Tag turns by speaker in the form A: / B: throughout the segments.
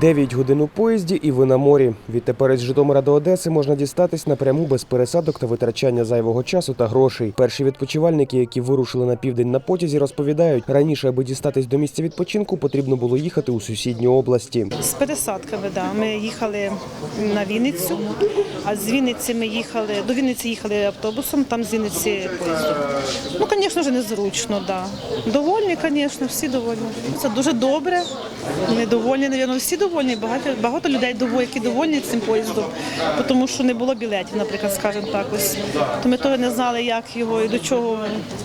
A: 9 годин у поїзді і ви на морі. Відтепер із Житомира до Одеси можна дістатись напряму без пересадок та витрачання зайвого часу та грошей. Перші відпочивальники, які вирушили на південь на потязі, розповідають, раніше, аби дістатись до місця відпочинку, потрібно було їхати у сусідні області.
B: З пересадками, да. Ми їхали на Вінницю, а з Вінниці ми їхали, до Вінниці їхали автобусом, там з Вінниці поїздом. Ну, звісно ж, незручно, да. Довольні, звісно, всі довольні. Це дуже добре. Ми довольні, навірно, всі довольні. Багато, багато людей довольні, які довольні цим поїздом, тому що не було білетів, наприклад, скажімо так. Ось. То ми того не знали, як його і до чого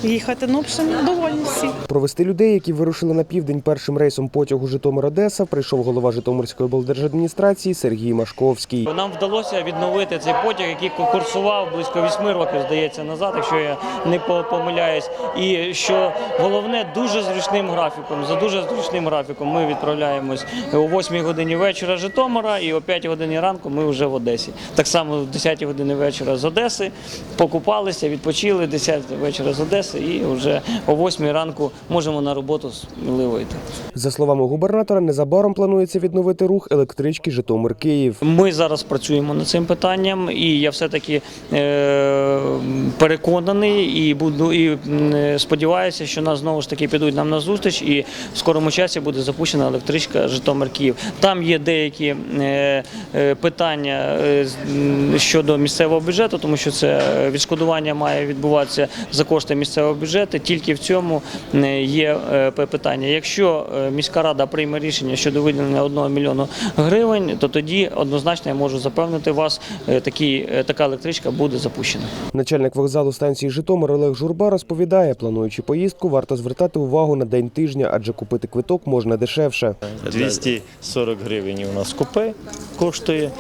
B: їхати. Ну, в общем, довольні всі.
A: Провести людей, які вирушили на південь першим рейсом потягу Житомир-Одеса, прийшов голова Житомирської облдержадміністрації Сергій Машковський.
C: Нам вдалося відновити цей потяг, який курсував близько 8 років, здається, назад, якщо я не помиляюсь. І що головне, дуже зручним графіком. За дуже зручним графіком ми відправляємось о 8 годині вечора Житомира і о 5 годині ранку ми вже в Одесі. Так само в 10 годині вечора з Одеси покупалися, відпочили 10 вечора з Одеси і вже о 8 ранку можемо на роботу сміливо йти.
A: За словами губернатора, незабаром планується відновити рух електрички Житомир-Київ.
C: Ми зараз працюємо над цим питанням, і я все-таки е, переконаний і буду і сподіваюся, що нас знову ж таки підуть нам на зустріч, і в скорому часі буде запущена електричка Житомир-Київ. Там є деякі е, е, питання е, з- щодо місцевого бюджету, тому що це відшкодування має відбуватися за кошти місцевого бюджету. Тільки в цьому є питання. Якщо міська рада прийме рішення щодо виділення 1 мільйону гривень, то тоді однозначно я можу запевнити вас, такі, така електричка буде запущена.
A: Начальник вокзалу станції Житомир Олег Журба розповідає, плануючи поїздку, варто звертати увагу на день тижня, адже купити квиток можна дешевше.
D: 240 гривень у нас купе коштує.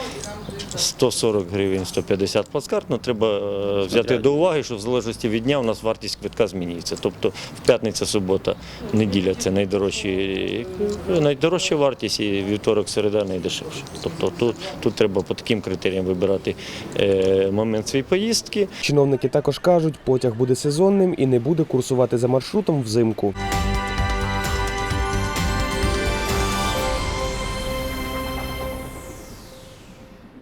D: 140 гривень, 150 плацкарт. Ну, треба е, взяти до уваги, що в залежності від дня у нас вартість квитка змінюється. Тобто в п'ятниця, субота, неділя це найдорожчі, найдорожча вартість, і вівторок, середа найдешевше. Тобто тут, тут треба по таким критеріям вибирати е, момент своєї поїздки.
A: Чиновники також кажуть, потяг буде сезонним і не буде курсувати за маршрутом взимку.